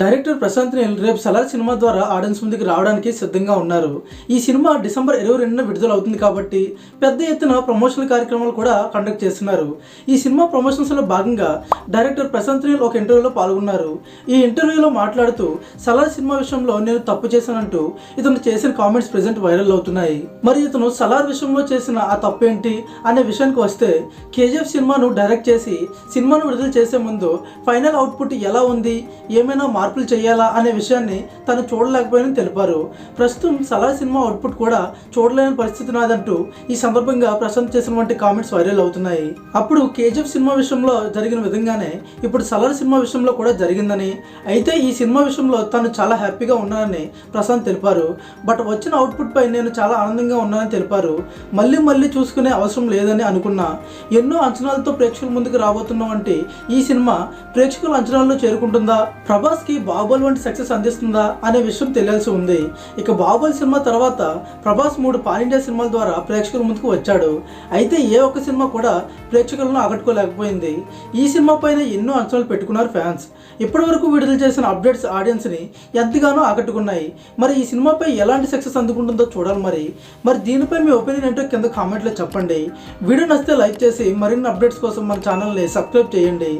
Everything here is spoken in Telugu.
డైరెక్టర్ ప్రశాంత్ నీల్ రేపు సలార్ సినిమా ద్వారా ఆడియన్స్ ముందుకు రావడానికి సిద్ధంగా ఉన్నారు. ఈ సినిమా డిసెంబర్ ఇరవై రెండున విడుదల అవుతుంది కాబట్టి పెద్ద ఎత్తున ప్రమోషనల్ కార్యక్రమాలు కూడా కండక్ట్ చేస్తున్నారు. ఈ సినిమా ప్రమోషన్స్లో భాగంగా డైరెక్టర్ ప్రశాంత్ నీల్ ఒక ఇంటర్వ్యూలో పాల్గొన్నారు. ఈ ఇంటర్వ్యూలో మాట్లాడుతూ సలార్ సినిమా విషయంలో నేను తప్పు చేశానంటూ ఇతను చేసిన కామెంట్స్ ప్రెసెంట్ వైరల్ అవుతున్నాయి. మరి ఇతను సలార్ విషయంలో చేసిన ఆ తప్పు ఏంటి అనే విషయానికి వస్తే కేజీఎఫ్ సినిమాను డైరెక్ట్ చేసి సినిమాను విడుదల చేసే ముందు ఫైనల్ అవుట్పుట్ ఎలా ఉంది? ఏమైనా మార్పులు చేయాలా అనే విషయాన్ని తను చూడలేకపోయానని తెలిపారు. ప్రస్తుతం సలా సినిమా అవుట్పుట్ కూడా చూడలేని పరిస్థితి నాదంటూ ఈ సందర్భంగా ప్రశాంత్ చేసిన వంటి కామెంట్స్ వైరల్ అవుతున్నాయి. అప్పుడు కేజీఎఫ్ సినిమా విషయంలో జరిగిన విధంగానే ఇప్పుడు సలార్ సినిమా విషయంలో కూడా జరిగిందని అయితే ఈ సినిమా విషయంలో తను చాలా హ్యాపీగా ఉన్నానని ప్రశాంత్ తెలిపారు. బట్ వచ్చిన అవుట్పుట్ పై నేను చాలా ఆనందంగా ఉన్నానని తెలిపారు. మళ్ళీ మళ్ళీ చూసుకునే అవసరం లేదని అనుకున్నా. ఎన్నో అంచనాలతో ప్రేక్షకుల ముందుకు రాబోతున్న వంటి ఈ సినిమా ప్రేక్షకుల అంచనాల్లో చేరుకుంటుందా? ప్రభాస్ కి బాహుబలి వంటి సక్సెస్ అందిస్తుందా అనే విషయం తెలియాల్సి ఉంది. ఇక బాహుబలి సినిమా తర్వాత ప్రభాస్ మూడు పాన్ ఇండియా సినిమాల ద్వారా ప్రేక్షకుల ముందుకు వచ్చాడు. అయితే ఏ ఒక్క సినిమా కూడా ప్రేక్షకులను ఆకట్టుకోలేకపోయింది. ఈ సినిమా పైన ఎన్నో అంచనాలు పెట్టుకున్నారు ఫ్యాన్స్. ఇప్పటివరకు విడుదల చేసిన అప్డేట్స్ ఆడియన్స్ని ఎంతగానో ఆకట్టుకున్నాయి. మరి ఈ సినిమాపై ఎలాంటి సక్సెస్ అందుకుంటుందో చూడాలి మరి. మరి దీనిపై మీ ఒపీనియన్ ఏంటో కింద కామెంట్లో చెప్పండి. వీడియో నచ్చితే లైక్ చేసి మరిన్ని అప్డేట్స్ కోసం మన ఛానల్ని సబ్స్క్రైబ్ చేయండి.